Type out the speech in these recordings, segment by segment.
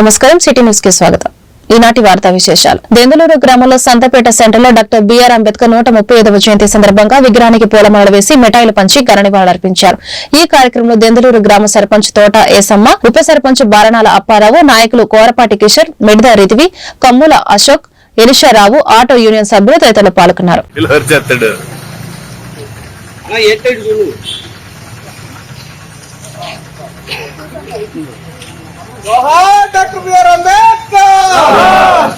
నమస్కారం. సిటీ న్యూస్కి స్వాగతం. ఈనాటి వార్తా విశేషాలు. దెందులూరు గ్రామంలో సంతపేట సెంటర్లో డాక్టర్ బిఆర్ అంబేద్కర్ నూట ముప్పై ఐదవ జయంతి సందర్భంగా విగ్రహానికి పూలమాల వేసి మిఠాయిలు పంచి ఘననివాళులర్పించారు ఈ కార్యక్రమంలో దెందులూరు గ్రామ సర్పంచ్ తోట ఏసమ్మ ఉప సర్పంచ్ బారణాల అప్పారావు నాయకులు కోరపాటి కిషోర్ మిడద రితివి కమ్ముల అశోక్ ఎలిషారావు ఆటో యూనియన్ సభ్యులు తదితరులు పాల్గొన్నారు. ఎట్టేడు చూడు. జోహార్ డాక్టర్ బిఆర్ అంబేద్కర్!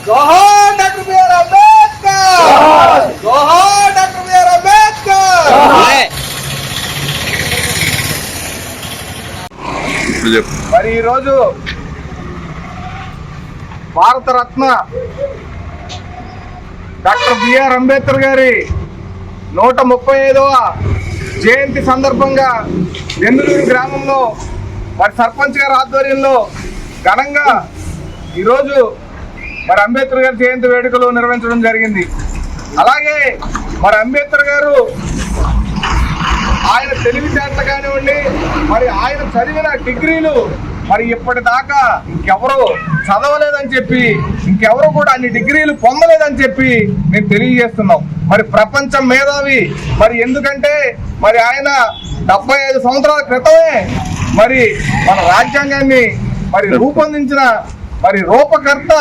జోహార్ డాక్టర్ బిఆర్ అంబేద్కర్! జోహార్ డాక్టర్ బిఆర్ అంబేద్కర్! మరి ఈరోజు భారతరత్న డాక్టర్ బిఆర్ అంబేద్కర్ గారి నూట ముప్పై ఐదవ జయంతి సందర్భంగా దెందులూరు గ్రామంలో మరి సర్పంచ్ గారి ఆధ్వర్యంలో ఘనంగా ఈరోజు మరి అంబేద్కర్ గారి జయంతి వేడుకలు నిర్వహించడం జరిగింది. అలాగే మరి అంబేద్కర్ గారు ఆయన తెలివితేటలు కానివ్వండి మరి ఆయన చదివిన డిగ్రీలు మరి ఇప్పటిదాకా ఇంకెవరు చదవలేదని చెప్పి ఇంకెవరు కూడా అన్ని డిగ్రీలు పొందలేదని చెప్పి మేము తెలియజేస్తున్నాం. మరి ప్రపంచం మేధావి మరి ఎందుకంటే మరి ఆయన డెబ్బై ఐదు సంవత్సరాల క్రితమే మరి మన రాజ్యాంగాన్ని మరి రూపొందించిన మరి రూపకర్త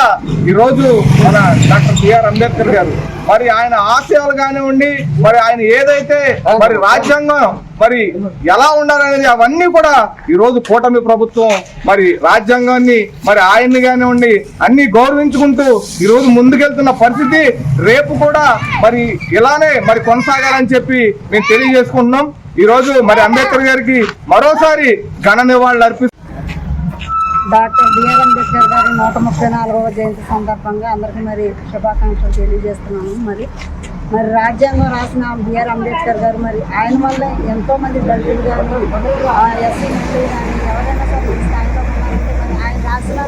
ఈరోజు మన డాక్టర్ బిఆర్ అంబేద్కర్ గారు. మరి ఆయన ఆశయాలు కానివ్వండి మరి ఆయన ఏదైతే మరి రాజ్యాంగం మరి ఎలా ఉండాలనేది అవన్నీ కూడా ఈరోజు కూటమి ప్రభుత్వం మరి రాజ్యాంగాన్ని మరి ఆయన్ని కానివ్వండి అన్ని గౌరవించుకుంటూ ఈరోజు ముందుకెళ్తున్న పరిస్థితి రేపు కూడా మరి ఇలానే మరి కొనసాగాలని చెప్పి మేము తెలియజేసుకుంటున్నాం. ఈరోజు మరి అంబేద్కర్ గారికి మరోసారి ఘన నివాళులు అర్పి డాక్టర్ బిఆర్ అంబేద్కర్ గారి నూట ముప్పై నాలుగవ జయంతి సందర్భంగా అందరికీ మరి శుభాకాంక్షలు తెలియజేస్తున్నాను. మరి మరి రాజ్యాంగం రాసిన బిఆర్ అంబేద్కర్ గారు మరి ఆయన వల్ల ఎంతో మంది దళితులు కానీ ఎస్సీ కానీ ఎవరైనా సరే స్థాయిలో మరి ఆయన రాసిన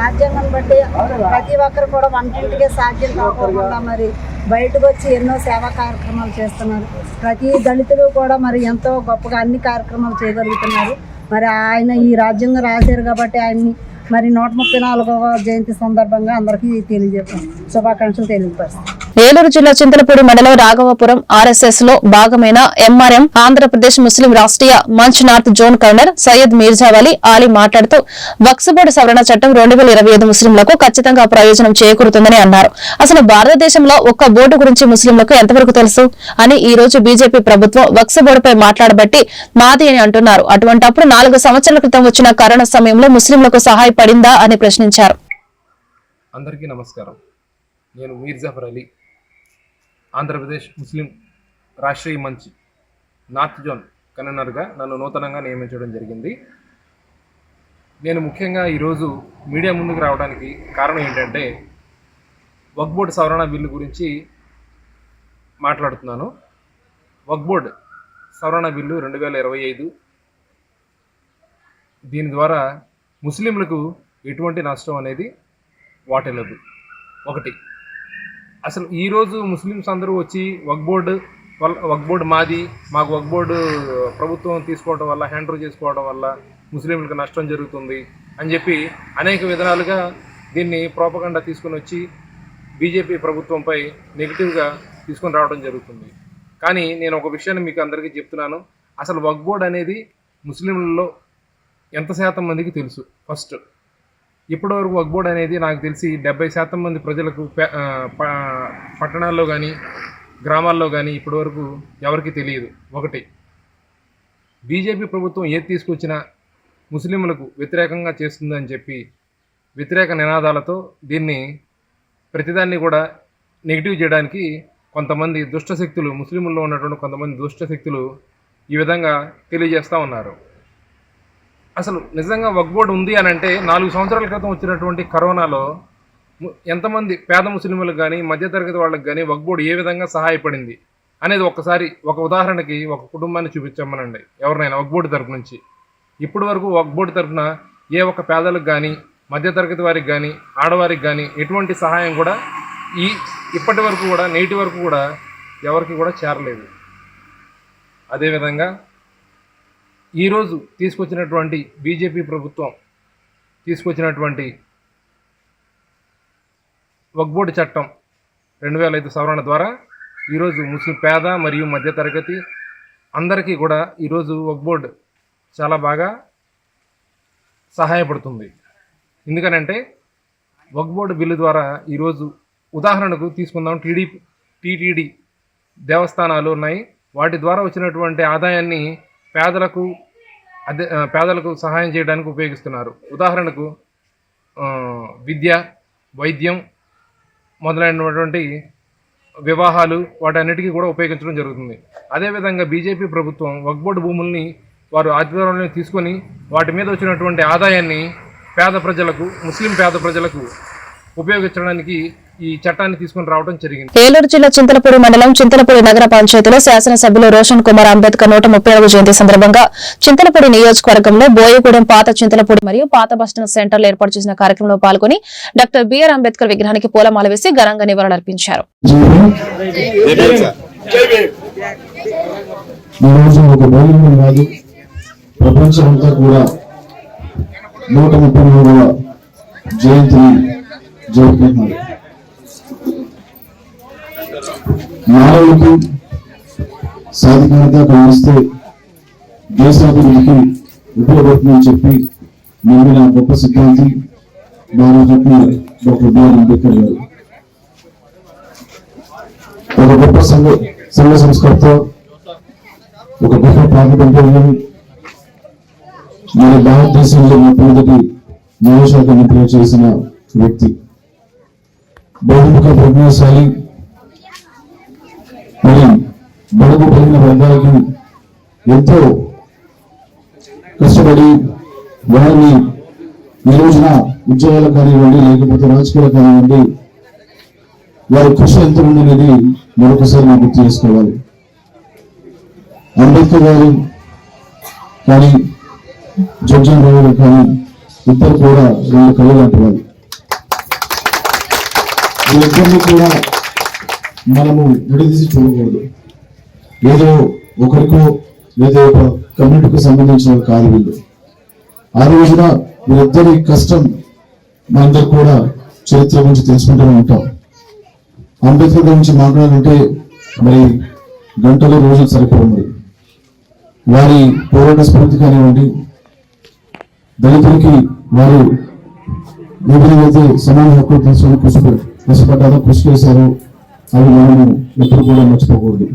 రాజ్యాంగం బట్టి ప్రతి ఒక్కరు కూడా వంటింటికే సాధ్యం కాకుండా మరి బయటకు వచ్చి ఎన్నో సేవా కార్యక్రమాలు చేస్తున్నారు. ప్రతి దళితులు కూడా మరి ఎంతో గొప్పగా అన్ని కార్యక్రమాలు చేయగలుగుతున్నారు. మరి ఆయన ఈ రాజ్యాంగం రాశారు కాబట్టి ఆయన్ని మరి నూట ముప్పై నాలుగవ జయంతి సందర్భంగా అందరికీ తెలియజేస్తాం. శుభాకాంక్షలు తెలియపరుస్తాను ఏలూరు జిల్లా చింతలపూడి మండలం రాఘవపురం ఆర్ఎస్ఎస్లో భాగమైన MRM Andhra Pradesh Muslim Rashtriya Manch north zone corner Syed Mirzavali Ali మాట్లాడుతూ వక్స్ బోర్డు సవరణ చట్టం రెండు వేల ఇరవై ఐదు ముస్లింలకు ఖచ్చితంగా ప్రయోజనం చేకూరుతుందని అన్నారు. అసలు భారతదేశంలో ఒక్క బోర్డు గురించి ముస్లింలకు ఎంతవరకు తెలుసు? అని ఈ రోజు బీజేపీ ప్రభుత్వం వక్స్ బోర్డుపై మాట్లాడబట్టి మాది అని అంటున్నారు. అటువంటప్పుడు నాలుగు సంవత్సరాల క్రితం వచ్చిన కరోనా సమయంలో ముస్లింలకు సహాయపడిందా అని ప్రశ్నించారు. అందరికీ నమస్కారం. నేను మీర్ జఫర్ అలీ ఆంధ్రప్రదేశ్ ముస్లిం రాష్ట్రీయ మంచి నార్త్ జోన్ కన్వీనర్గా నన్ను నూతనంగా నియమించడం జరిగింది. నేను ముఖ్యంగా ఈరోజు మీడియా ముందుకు రావడానికి కారణం ఏంటంటే వక్బోర్డ్ సవరణ బిల్లు గురించి మాట్లాడుతున్నాను. వక్బోర్డ్ సవరణ బిల్లు రెండు వేల ఇరవై ఐదు దీని ద్వారా ముస్లింలకు ఎటువంటి నష్టం అనేది వాటిల్లదు. ఒకటి అసలు ఈరోజు ముస్లిమ్స్ అందరూ వచ్చి వక్ బోర్డు వల్ల వక్ బోర్డు మాది మాకు వక్ బోర్డు ప్రభుత్వం తీసుకోవడం వల్ల హ్యాండ్ చేసుకోవడం వల్ల ముస్లింలకు నష్టం జరుగుతుంది అని చెప్పి అనేక విధాలుగా దీన్ని ప్రోపగండా తీసుకొని వచ్చి బీజేపీ ప్రభుత్వంపై నెగిటివ్గా తీసుకొని రావడం జరుగుతుంది. కానీ నేను ఒక విషయాన్ని మీకు అందరికీ చెప్తున్నాను. అసలు వక్ బోర్డ్ అనేది ముస్లింలలో ఎంత శాతం మందికి తెలుసు? ఫస్ట్. ఇప్పటివరకు వగ్బోర్డ్ అనేది నాకు తెలిసి డెబ్బై శాతం మంది ప్రజలకు పట్టణాల్లో కానీ గ్రామాల్లో కానీ ఇప్పటివరకు ఎవరికి తెలియదు. ఒకటి బీజేపీ ప్రభుత్వం ఏది తీసుకొచ్చినా ముస్లింలకు వ్యతిరేకంగా చేస్తుందని చెప్పి వ్యతిరేక నినాదాలతో దీన్ని ప్రతిదాన్ని కూడా నెగిటివ్ చేయడానికి కొంతమంది దుష్ట శక్తులు ముస్లింల్లో ఉన్నటువంటి కొంతమంది దుష్ట శక్తులు ఈ విధంగా తెలియజేస్తూ ఉన్నారు. అసలు నిజంగా వక్బోర్డ్ ఉంది అని అంటే నాలుగు సంవత్సరాల క్రితం వచ్చినటువంటి కరోనాలో ఎంతమంది పేద ముస్లింలకు కానీ మధ్యతరగతి వాళ్ళకి కానీ వక్బోర్డ్ ఏ విధంగా సహాయపడింది అనేది ఒక్కసారి ఒక ఉదాహరణకి ఒక కుటుంబాన్ని చూపించమనండి ఎవరినైనా వక్బోర్డు తరపు నుంచి. ఇప్పటి వరకు వక్ బోర్డు తరపున ఏ ఒక్క పేదలకు కానీ మధ్యతరగతి వారికి కానీ ఆడవారికి కానీ ఎటువంటి సహాయం కూడా ఈ ఇప్పటి వరకు కూడా నేటి వరకు కూడా ఎవరికి కూడా చేరలేదు. అదేవిధంగా ఈరోజు తీసుకొచ్చినటువంటి బీజేపీ ప్రభుత్వం తీసుకొచ్చినటువంటి వక్బోర్డు చట్టం రెండు వేల ఐదు సవరణ ద్వారా ఈరోజు ముస్లిం పేద మరియు మధ్యతరగతి అందరికీ కూడా ఈరోజు వక్బోర్డ్ చాలా బాగా సహాయపడుతుంది. ఎందుకనంటే వక్బోర్డు బిల్లు ద్వారా ఈరోజు ఉదాహరణకు తీసుకుందాం. టీడీ టీటీడీ దేవస్థానాలు ఉన్నాయి. వాటి ద్వారా వచ్చినటువంటి ఆదాయాన్ని పేదలకు అదే పేదలకు సహాయం చేయడానికి ఉపయోగిస్తున్నారు. ఉదాహరణకు విద్య వైద్యం మొదలైనటువంటి వివాహాలు వాటన్నిటికీ కూడా ఉపయోగించడం జరుగుతుంది. అదేవిధంగా బీజేపీ ప్రభుత్వం వక్బోర్డు భూముల్ని వారు ఆధ్వర్యంలో తీసుకొని వాటి మీద వచ్చినటువంటి ఆదాయాన్ని పేద ప్రజలకు ముస్లిం పేద ప్రజలకు ఉపయోగించడానికి ఈ చట్టాన్ని తీసుకొని రావడం జరిగింది. ఏలూరు జిల్లా చింతలపూడి మండలం చింతలపూడి నగర పంచాయతీలో శాసనసభ్యులు రోషన్ కుమార్ అంబేద్కర్ నూట ముప్పై జయంతి సందర్భంగా చింతలపూడి నియోజకవర్గంలో బోయగూడెం పాత చింతలపూడి మరియు పాత బస్టాండ్ సెంటర్లో ఏర్పాటు చేసిన కార్యక్రమంలో పాల్గొని డాక్టర్ బిఆర్ అంబేద్కర్ విగ్రహానికి పూలమాల వేసి ఘనంగా కూడా నూట ముప్పై మూడవ జయంతిని జరుపుకుంటున్నారు. మానవులకి సాధికారత భావిస్తే దేశాభివృద్ధికి ఉపయోగపడుతుందని చెప్పి నమ్మిన గొప్ప సిద్ధాంతి బాలరత్న డాక్టర్ బిఆర్ అంబేద్కర్ గారు. ఒక గొప్ప సంఘ సంఘ సంస్కర్త ఒక గొప్ప ప్రాతిపదికను మన భారతదేశంలో మొట్టమొదటి న్యాయశాఖ మంత్రిగా చేసిన వ్యక్తి. బహుముఖ ప్రజ్ఞాశాలి మరి బడుగు పడిన వర్గాలకి ఎంతో కష్టపడి వారిని ఈ రోజున ఉద్యోగాలు కానివ్వండి లేకపోతే రాజకీయాలు కానివ్వండి వారి కృషి ఎంత ఉందనేది మరొకసారి మనం గుర్తు చేసుకోవాలి. అంబేద్కర్ గారు కానీ జడ్జన్ రావు గారు కానీ ఇద్దరు కూడా రెండు కళ్ళు లాంటి వాళ్ళు. వీళ్ళిద్దరినీ కూడా మనము విడదీసి చూడకూడదు. ఏదో ఒకరికో లేదా ఒక కమ్యూనిటీకి సంబంధించిన కాదు వీళ్ళు. ఆ రోజున వీరిద్దరి కష్టం మనందరూ కూడా చరిత్ర గురించి తెలుసుకుంటూనే ఉంటాం. అంబేద్కర్ గురించి మాట్లాడాలంటే మరి గంటలు రోజులు సరిపోవు మరి. వారి పోరాట స్ఫూర్తి కానివ్వండి దళితులకి వారు ఏ విధంగా అయితే సమాన హక్కులు తీసుకొని కృషి కష్టపడ్డారో కృషి చేశారో అవి మనము ఎప్పుడు కూడా మర్చిపోకూడదు.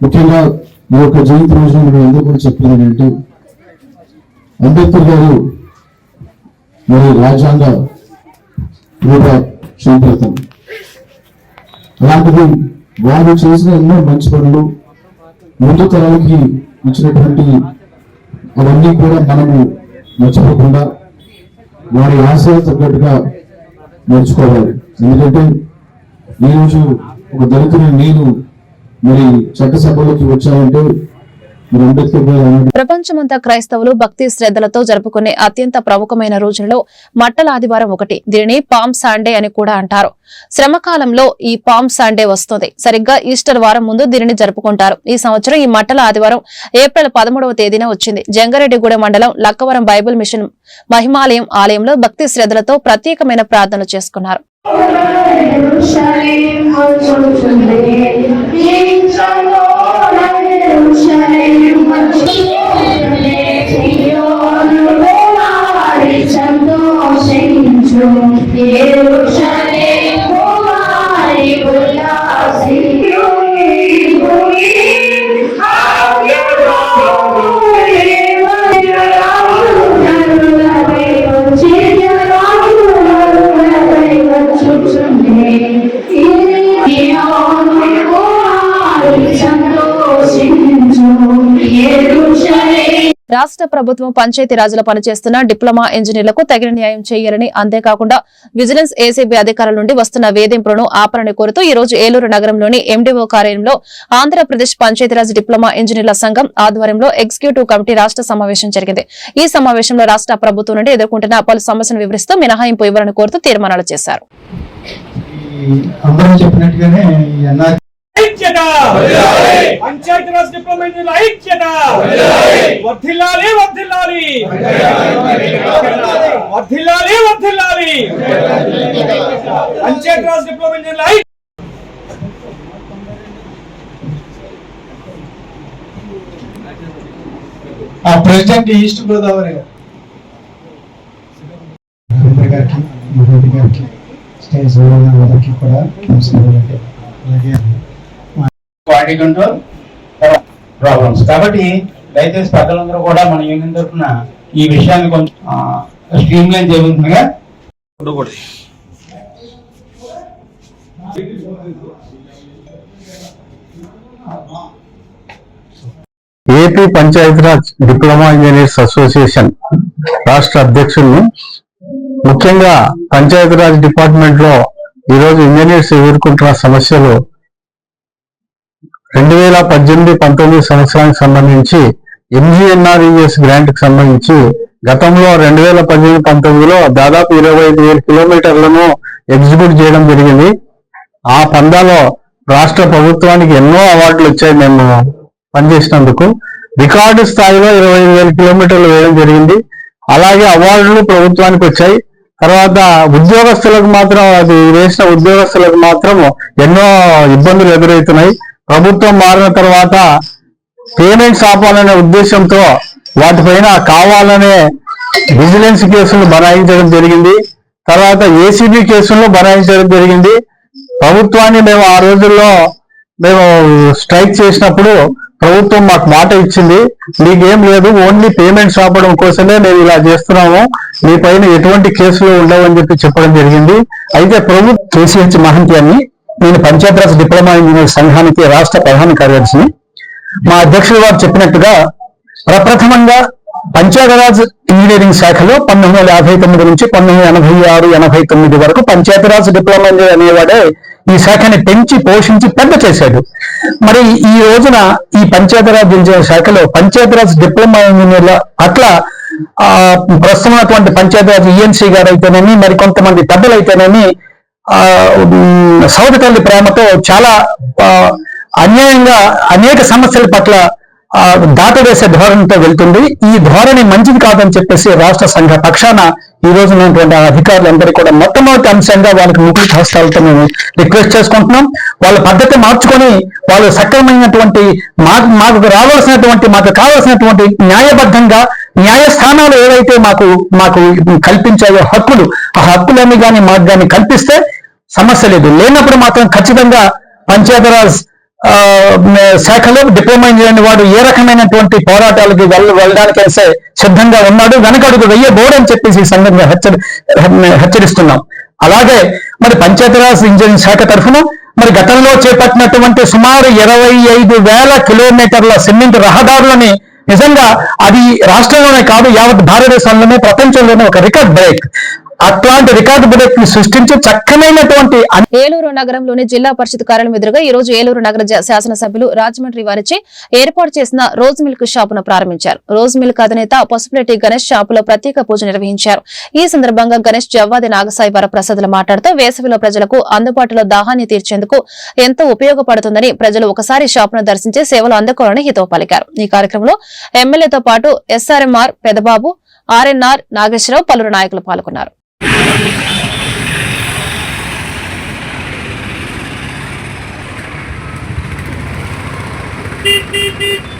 ముఖ్యంగా ఈ యొక్క జయంతి రోజున నేను ఎందుకు కూడా చెప్పేది ఏంటంటే అంబేద్కర్ గారు మరి రాజ్యాంగ రూప సంప్రతం అలాంటిది వారు చేసిన ఎన్నో మంచి పనులు ముందు తరాలకి ఇచ్చినటువంటి అవన్నీ కూడా మనము మర్చిపోకుండా వారి ఆశయాలు తగ్గట్టుగా నేర్చుకోవాలి ఎందుకంటే ఈరోజు ఒక దళితుని నేను మరి చట్టసభలోకి వచ్చానంటే ప్రపంచమంతా క్రైస్తవులు భక్తి శ్రద్ధలతో జరుపుకునే అత్యంత ప్రముఖమైన రోజులలో మట్టల ఆదివారం ఒకటి దీనిని పామ్ సాండే అని కూడా అంటారు. శ్రమకాలంలో ఈ పామ్ సాండే వస్తుంది. సరిగ్గా ఈస్టర్ వారం ముందు దీనిని జరుపుకుంటారు. ఈ సంవత్సరం ఈ మట్టల ఆదివారం ఏప్రిల్ పదమూడవ తేదీన వచ్చింది. జంగారెడ్డిగూడెం మండలం లక్కవరం బైబిల్ మిషన్ మహిమాలయం ఆలయంలో భక్తి శ్రద్ధలతో ప్రత్యేకమైన ప్రార్థనలు చేసుకున్నారు. Jerusalem, how to live. King Jerusalem. ప్రభుత్వం పంచాయతీరాజులో పనిచేస్తున్న డిప్లొమా ఇంజనీర్లకు తగిన న్యాయం చేయాలని అంతేకాకుండా విజిలెన్స్ ఏసీబీ అధికారుల నుండి వస్తున్న వేధింపులను ఆపరని కోరుతూ ఈ రోజు ఏలూరు నగరంలోని ఎండీఓ కార్యాలయంలో ఆంధ్రప్రదేశ్ పంచాయతీరాజ్ డిప్లొమా ఇంజనీర్ల సంఘం ఆధ్వర్యంలో ఎగ్జిక్యూటివ్ కమిటీ రాష్ట్ర సమావేశం జరిగింది. ఈ సమావేశంలో రాష్ట్ర ప్రభుత్వం నుండి ఎదుర్కొంటున్న పలు సమస్యలను వివరిస్తూ మినహాయింపు ఇవ్వాలని కోరుతూ తీర్మానాలు చేశారు. ఐక్యత! పంచాయతీరాజ్ డిప్లొమా ఇంజనీర్ల ఐక్యత! వర్ధిల్లాలి వర్ధిల్లాలి! వర్ధిల్లాలి! వర్ధిల్లాలి పంచాయత్ రాజ్ డిప్లొమా ఇంజనీర్ల ఐక్యత! ఆ ప్రెసిడెంట్ ఈస్ట్ గోదావరి గారు. రవీంద్ర గారికి మోహన్ గారికి స్టేజ్ అందరికీ కూడా అలాగే క్వాలిటీ కంట్రోల్ ప్రాబ్లమ్స్ కాబట్టి దయచేసి పెద్దలందరూ కూడా మన యూనియన్ తరఫున ఈ విషయాన్ని కొంచెం streamline చేయబోతుందిగా AP Panchayati Raj diploma engineers association రాష్ట్ర అధ్యక్షుల్ని. ముఖ్యంగా పంచాయతీరాజ్ డిపార్ట్మెంట్లో ఈరోజు ఇంజనీర్స్ ఎదుర్కొంటున్న సమస్యలు రెండు వేల పద్దెనిమిది పంతొమ్మిది సంవత్సరానికి సంబంధించి ఎంజీఎన్ఆర్ఈఎస్ గ్రాంట్కి సంబంధించి గతంలో రెండు వేల పద్దెనిమిది పంతొమ్మిదిలో దాదాపు ఇరవై ఐదు వేల కిలోమీటర్లను ఎగ్జిక్యూట్ చేయడం జరిగింది. ఆ పందాలో రాష్ట్ర ప్రభుత్వానికి ఎన్నో అవార్డులు వచ్చాయి మేము పనిచేసినందుకు. రికార్డు స్థాయిలో ఇరవై ఐదు వేల కిలోమీటర్లు వేయడం జరిగింది. అలాగే అవార్డులు ప్రభుత్వానికి వచ్చాయి. తర్వాత ఉద్యోగస్తులకు మాత్రం అది వేసిన ఉద్యోగస్తులకు మాత్రం ఎన్నో ఇబ్బందులు ఎదురవుతున్నాయి. ప్రభుత్వం మారిన తర్వాత పేమెంట్స్ ఆపాలనే ఉద్దేశంతో వాటిపైన కావాలనే విజిలెన్స్ కేసులు బనాయించడం జరిగింది. తర్వాత ఏసీబీ కేసులను బనాయించడం జరిగింది. ప్రభుత్వాన్ని మేము ఆ రోజుల్లో మేము స్ట్రైక్ చేసినప్పుడు ప్రభుత్వం మాకు మాట ఇచ్చింది. మీకేం లేదు ఓన్లీ పేమెంట్స్ ఆపడం కోసమే మేము ఇలా చేస్తున్నాము. మీ పైన ఎటువంటి కేసులు ఉండవని చెప్పి చెప్పడం జరిగింది. అయితే ప్రభుత్వం కేసీహెచ్ మహంతి అని నేను పంచాయతీరాజ్ డిప్లొమా ఇంజనీర్ సంఘానికి రాష్ట్ర ప్రధాన కార్యదర్శిని. మా అధ్యక్షుడు వారు చెప్పినట్టుగా ప్రప్రథమంగా పంచాయతీరాజ్ ఇంజనీరింగ్ శాఖలో పంతొమ్మిది వందల యాభై తొమ్మిది నుంచి పంతొమ్మిది ఎనభై ఆరు ఎనభై తొమ్మిది వరకు పంచాయతీరాజ్ డిప్లొమా ఇంజనీర్ అనేవాడే ఈ శాఖని పెంచి పోషించి పెద్ద చేశాడు. మరి ఈ రోజున ఈ పంచాయతీరాజ్ ఇంజనీర్ శాఖలో పంచాయతీరాజ్ డిప్లొమా ఇంజనీర్ల పట్ల ఆ, ప్రస్తుతం ఉన్నటువంటి పంచాయతీరాజ్ ఈఎన్సీ గారు అయితేనేమి మరి కొంతమంది పెద్దలు అయితేనేమి ఆ తల్లి ప్రేమతో చాలా అన్యాయంగా అనేక సమస్యల పట్ల ఆ, దాటవేసే ధోరణితో వెళ్తుంది. ఈ ధోరణి మంచిది కాదని చెప్పేసి రాష్ట్ర సంఘ పక్షాన ఈ రోజు ఉన్నటువంటి అధికారులందరూ కూడా మొట్టమొదటి అంశంగా వాళ్ళకి ముఖ్య హస్తాలతో మేము రిక్వెస్ట్ చేసుకుంటున్నాం. వాళ్ళ పద్ధతి మార్చుకొని వాళ్ళు సక్రమైనటువంటి మాకు మాకు రావాల్సినటువంటి మాకు కావాల్సినటువంటి న్యాయబద్ధంగా న్యాయస్థానాలు ఏవైతే మాకు మాకు కల్పించాయో హక్కులు ఆ హక్కులన్నీ కానీ మాకు కానీ కల్పిస్తే సమస్య లేదు. లేనప్పుడు మాత్రం ఖచ్చితంగా పంచాయతీరాజ్ శాఖలో డిప్లొమా ఇంజనీర్ వాడు ఏ రకమైనటువంటి పోరాటాలకి వెళ్ళ వెళ్ళడానికి సిద్ధంగా ఉన్నాడు. వెనకడుగు వెయ్యబోడని చెప్పేసి ఈ సందర్భంగా హెచ్చరి హెచ్చరిస్తున్నాం. అలాగే మరి పంచాయతీరాజ్ ఇంజనీరింగ్ శాఖ తరఫున మరి గతంలో చేపట్టినటువంటి సుమారు ఇరవై ఐదు వేల కిలోమీటర్ల సిమెంట్ రహదారులని నిజంగా అది రాష్ట్రంలోనే కాదు యావత్ భారతదేశంలోనే ప్రపంచంలోనే ఒక రికార్డ్ బ్రేక్. అట్లాంటి రికార్డు బ్రేక్ని సృష్టించి చక్కనైనటువంటి ఏలూరు నగరంలోని జిల్లా పరిషత్ కార్యాలయం ఎదురుగా ఈ రోజు ఏలూరు నగర శాసనసభ్యులు రాజమండ్రి వారిచే ఏర్పాటు చేసిన రోజ్ మిల్క్ షాపును ప్రారంభించారు. రోజ్ మిల్క్ అధినేత పసుపులెట్టి గణేష్ షాపులో ప్రత్యేక పూజ నిర్వహించారు. ఈ సందర్భంగా గణేష్ జవ్వాది నాగసాయి వరప్రసాదులు మాట్లాడుతూ వేసవిలో ప్రజలకు అందుబాటులో దాహాన్ని తీర్చేందుకు ఎంతో ఉపయోగపడుతుందని ప్రజలు ఒకసారి షాపును దర్శించి సేవలు అందుకోవాలని హితవు పలికారు ఈ కార్యక్రమంలో ఎమ్మెల్యేతో పాటు ఎస్ఆర్ఎంఆర్ పెదబాబు ఆర్ఎన్ఆర్ నాగేశ్వరరావు పలువురు నాయకులు పాల్గొన్నారు. Beep, beep, beep.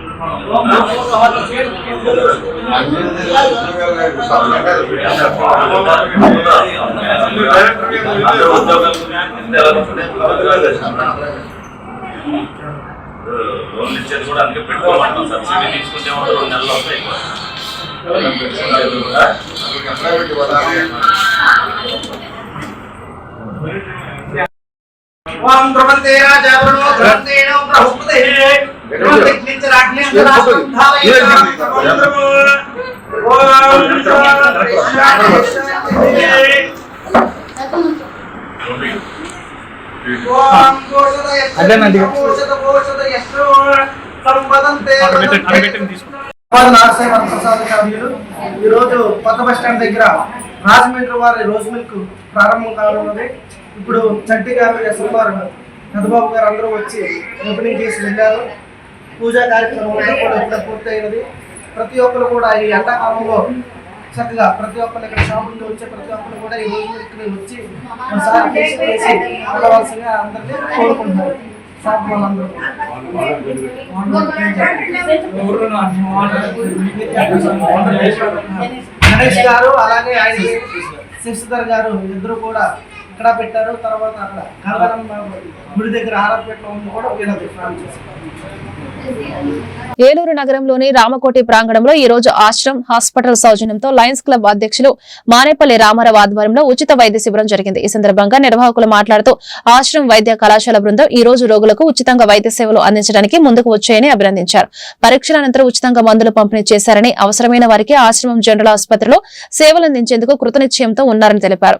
లోన్లు ఇచ్చేది కూడా అందుకే పెట్టుకోమంటాం సబ్సిడీ తీసుకుంటే మాత్రం రెండు నెలలు వస్తాయి పెట్టుకోవాలి ఓం ధ్రువంతే రాజా వరుణో ధ్రువంతేనో ఈరోజు కొత్త బస్ స్టాండ్ దగ్గర రాజమండ్రి వారి రోజు మిల్క్ ప్రారంభం కానున్నది. ఇప్పుడు చట్టి గారు సుమారు పెద్దబాబు గారు అందరూ వచ్చి ఓపెనింగ్ చేసి వెళ్ళారు. పూజా కార్యక్రమం కూడా ఇక్కడ పూర్తయినది. ప్రతి ఒక్కరు కూడా ఈ ఎండాకాలంలో చక్కగా ప్రతి ఒక్కరు ఇక్కడ షాపుల్లో నుండి వచ్చే ప్రతి ఒక్కరు కూడా ఈ రోజు ఇక్కడ వచ్చి ఒకసారి వెళ్ళవలసిందిగా అందరినీ కోరుకుంటున్నారు. షాప్ గణేష్ గారు అలాగే ఆయన శశిధర్ గారు ఇద్దరు కూడా ఇక్కడ పెట్టారు. తర్వాత అక్కడ కలవరం గుడి దగ్గర ఆరాపేటలో ఉంది కూడా వీళ్ళది. ఫ్రాంచైజీ ఏలూరు నగరంలోని రామకోటి ప్రాంగణంలో ఈ రోజు ఆశ్రమ్ హాస్పిటల్ సౌజన్యంతో లయన్స్ క్లబ్ అధ్యక్షులు మానేపల్లి రామారావు ఆధ్వర్యంలో ఉచిత వైద్య శిబిరం జరిగింది. ఈ సందర్భంగా నిర్వాహకులు మాట్లాడుతూ ఆశ్రమ్ వైద్య కళాశాల బృందం ఈ రోజు రోగులకు ఉచితంగా వైద్య సేవలు అందించడానికి ముందుకు వచ్చాయని అభినందించారు. పరీక్షల అనంతరం ఉచితంగా మందులు పంపిణీ చేశారని అవసరమైన వారికి ఆశ్రమం జనరల్ ఆసుపత్రిలో సేవలు అందించేందుకు కృతనిశ్చయంతో ఉన్నారని తెలిపారు.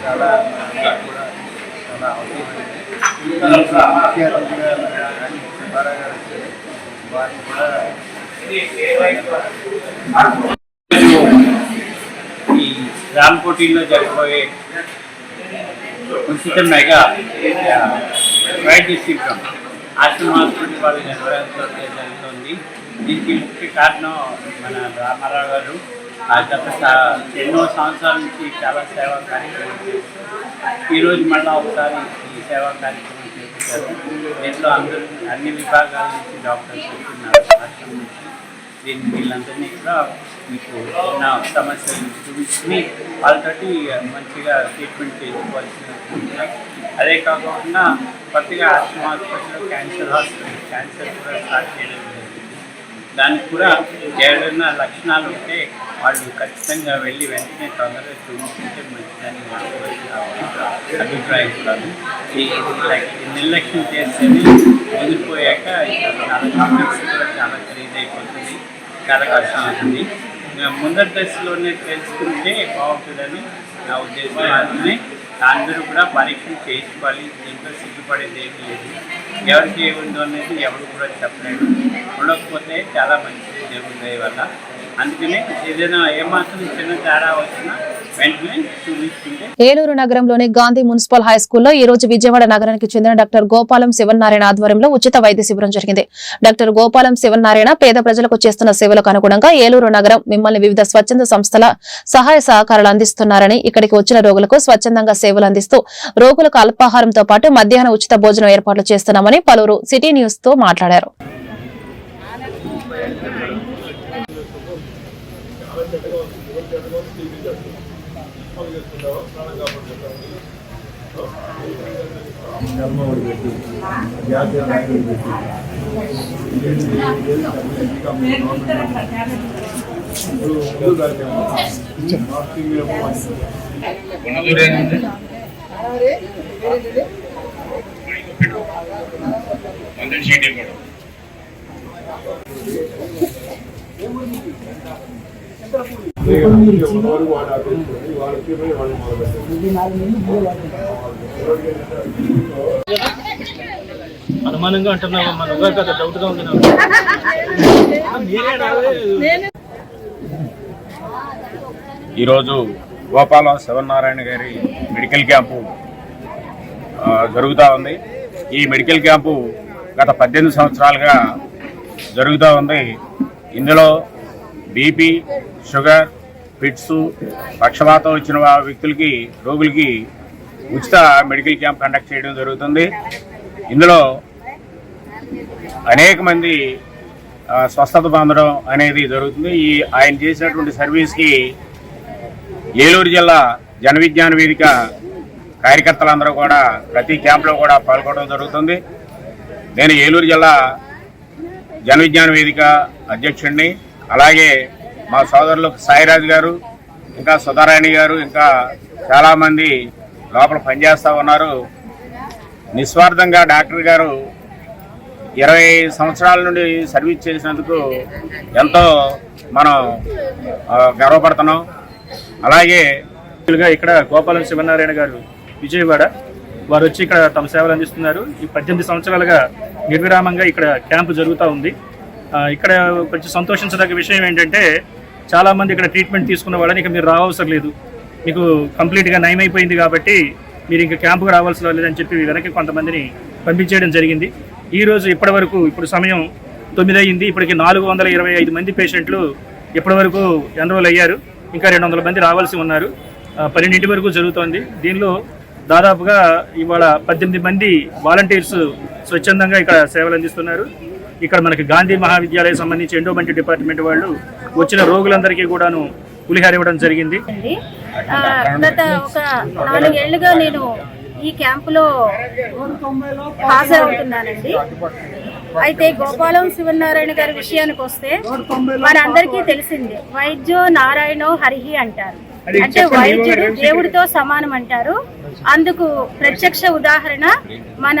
చాలా కూడా చాలా అవసరమైనది ముఖ్య అతిథిగా రాణి సుబ్బారావు గారు వచ్చారు. వారిని కూడా ఈ రామ్కోటిలో జరగబోయే ఉచిత మెగా వైద్య శిబిరం ఆశ్రమ హాస్పిటల్ వాళ్ళు నిర్వహించడం జరుగుతుంది దీనికి ముఖ్య కారణం మన రామారావు గారు. ఆ గత ఎన్నో సంవత్సరాల నుంచి చాలా సేవా కార్యక్రమం చేస్తున్నారు ఈరోజు మళ్ళీ ఒకసారి ఈ సేవా కార్యక్రమం చేశారు. దీంట్లో అందరూ అన్ని విభాగాల నుంచి డాక్టర్స్ వస్తున్నారు. రాష్ట్రం నుంచి. దీన్ని వీళ్ళందరినీ కూడా మీకు నా సమస్యలు చూపించుకుని వాళ్ళతోటి మంచిగా ట్రీట్మెంట్ చేసుకోవాల్సిన అదే కాకుండా కొత్తగా ఆశ్రమ హాస్పిటల్లో క్యాన్సర్ హాస్పిటల్ క్యాన్సర్ కూడా స్టార్ట్ చేయడం దానికి కూడా ఏదైనా లక్షణాలు ఉంటే వాళ్ళు ఖచ్చితంగా వెళ్ళి వెంటనే తొందరగా చూపించుకుంటే మంచిదని అభిప్రాయం కూడా ఈ నిర్లక్ష్యం చేస్తేనే ముదిరిపోయాక చాలా కాంప్లెక్స్ కూడా చాలా ఖరీదైపోతుంది చాలా కష్టం అవుతుంది ముందర దశలోనే తెలుసుకుంటే బాగుంటుందని నా ఉద్దేశం. అందుకనే అందరూ కూడా పరీక్షలు చేసుకోవాలి దీంట్లో సిగ్గుపడేది ఏమీ లేదు. ఎవరికి ఏముందో అనేది ఎవరు కూడా చెప్పలేదు ఉండకపోతే చాలా మంచిది దేవుడి వల్ల. అందుకనే ఏదైనా ఏమాత్రం చిన్న తేడా వచ్చినా ఏలూరు నగరంలోని గాంధీ మున్సిపల్ హై స్కూల్లో ఈ రోజు విజయవాడ నగరానికి చెందిన డాక్టర్ గోపాలం శివనారాయణ ఆధ్వర్యంలో ఉచిత వైద్య శిబిరం జరిగింది. డాక్టర్ గోపాలం శివనారాయణ పేద ప్రజలకు చేస్తున్న సేవలకు అనుగుణంగా ఏలూరు నగరం మిమ్మల్ని వివిధ స్వచ్ఛంద సంస్థల సహాయ సహకారాలు అందిస్తున్నారని ఇక్కడికి వచ్చిన రోగులకు స్వచ్ఛందంగా సేవలు అందిస్తూ రోగులకు అల్పాహారంతో పాటు మధ్యాహ్న ఉచిత భోజనం ఏర్పాట్లు చేస్తున్నామని పలువురు సిటీ న్యూస్తో మాట్లాడారు. ಧರ್ಮ ಉಳಿಬೇಕು ಜಾತಿ ನ್ಯಾಯ ಉಳಿಬೇಕು ಒಂದು ಶೀಟಿ ಮಾಡು అనుమానంగా అంటున్నావు మన ఉగాది కదా డౌట్గా ఉంది ఈరోజు గోపాలం శివనారాయణ గారి మెడికల్ క్యాంపు జరుగుతూ ఉంది. ఈ మెడికల్ క్యాంపు గత పద్దెనిమిది సంవత్సరాలుగా జరుగుతూ ఉంది. ఇందులో బీపీ షుగర్ పిట్స్ పక్షవాతం వచ్చిన వ్యక్తులకి రోగులకి ఉచిత మెడికల్ క్యాంప్ కండక్ట్ చేయడం జరుగుతుంది. ఇందులో అనేక మంది స్వస్థత పొందడం అనేది జరుగుతుంది. ఈ ఆయన చేసినటువంటి సర్వీస్కి ఏలూరు జిల్లా జన విజ్ఞాన వేదిక కార్యకర్తలందరూ కూడా ప్రతి క్యాంప్లో కూడా పాల్గొనడం జరుగుతుంది. నేను ఏలూరు జిల్లా జన విజ్ఞాన వేదిక అధ్యక్షుడిని అలాగే మా సోదరులు సాయిరాజు గారు ఇంకా సుధారాణి గారు ఇంకా చాలామంది లోపల పనిచేస్తూ ఉన్నారు. నిస్వార్థంగా డాక్టర్ గారు ఇరవై సంవత్సరాల నుండి సర్వీస్ చేసినందుకు ఎంతో మనం గర్వపడుతున్నాం. అలాగే ఇక్కడ గోపాలం శివనారాయణ గారు విజయవాడ వారు వచ్చి ఇక్కడ తమ సేవలు అందిస్తున్నారు. ఈ పద్దెనిమిది సంవత్సరాలుగా నిర్విరామంగా ఇక్కడ క్యాంపు జరుగుతూ ఉంది. ఇక్కడ కొంచెం సంతోషించదగ్గ విషయం ఏంటంటే చాలా మంది ఇక్కడ ట్రీట్మెంట్ తీసుకున్న వాళ్ళని ఇక మీరు రావసరం లేదు. మీకు కంప్లీట్గా నయమైపోయింది కాబట్టి మీరు ఇంకా క్యాంపుకు రావాల్సిన లేదని చెప్పి వెనక్కి కొంతమందిని పంపించేయడం జరిగింది. ఈరోజు ఇప్పటివరకు ఇప్పుడు సమయం తొమ్మిది అయింది. ఇప్పటికి నాలుగు వందల ఇరవై ఐదు మంది పేషెంట్లు ఇప్పటివరకు ఎన్రోల్ అయ్యారు. ఇంకా రెండు వందల మంది రావాల్సి ఉన్నారు. పన్నెండింటి వరకు జరుగుతోంది. దీనిలో దాదాపుగా ఇవాళ పద్దెనిమిది మంది వాలంటీర్స్ స్వచ్ఛందంగా ఇక్కడ సేవలు అందిస్తున్నారు. ఇక్కడ మనకి గాంధీ మహావిద్యాలయం సంబంధించి ఎండోమెంట్ డిపార్ట్మెంట్ వాళ్ళు వచ్చిన రోగులందరికీ కూడాను పులిహార ఇవ్వడం జరిగింది. గత ఒక నాలుగేళ్ళుగా నేను ఈ క్యాంపులో హాజరవుతున్నానండి. అయితే గోపాలం శివనారాయణ గారి విషయానికి వస్తే మనందరికీ తెలిసిందే వైద్యో నారాయణో హరిహి అంటారు. అంటే వైద్యుడు దేవుడితో సమానం అంటారు అందుకు ప్రత్యక్ష ఉదాహరణ మన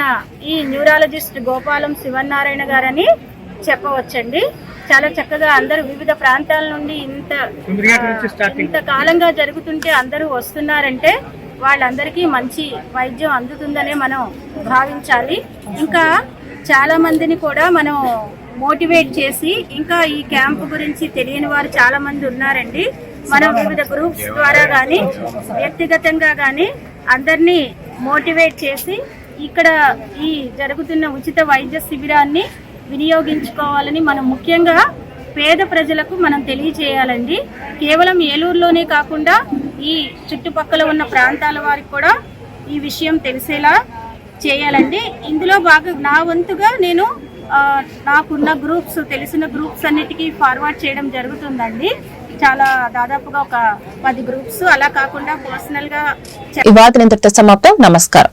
ఈ న్యూరాలజిస్ట్ గోపాలం శివనారాయణ గారని చెప్పవచ్చండి. చాలా చక్కగా అందరూ వివిధ ప్రాంతాల నుండి ఇంత ఇంత కాలంగా జరుగుతుంటే అందరూ వస్తున్నారంటే వాళ్ళందరికీ మంచి వైద్యం అందుతుందనే మనం భావించాలి. ఇంకా చాలా మందిని కూడా మనం మోటివేట్ చేసి ఇంకా ఈ క్యాంపు గురించి తెలియని వారు చాలా మంది ఉన్నారండి. మనం వివిధ గ్రూప్స్ ద్వారా కానీ వ్యక్తిగతంగా కానీ అందరినీ మోటివేట్ చేసి ఇక్కడ ఈ జరుగుతున్న ఉచిత వైద్య శిబిరాన్ని వినియోగించుకోవాలని మనం ముఖ్యంగా పేద ప్రజలకు మనం తెలియజేయాలండి. కేవలం ఏలూరులోనే కాకుండా ఈ చుట్టుపక్కల ఉన్న ప్రాంతాల వారికి కూడా ఈ విషయం తెలిసేలా చేయాలండి. ఇందులో బాగా నా వంతుగా నేను నాకున్న గ్రూప్స్ తెలిసిన గ్రూప్స్ అన్నిటికీ ఫార్వర్డ్ చేయడం జరుగుతుందండి. చాలా దాదాపుగా ఒక పది గ్రూప్స్ అలా కాకుండా పర్సనల్గా ఈ వార్తలు ఇంతటితో సమాప్తం. నమస్కారం.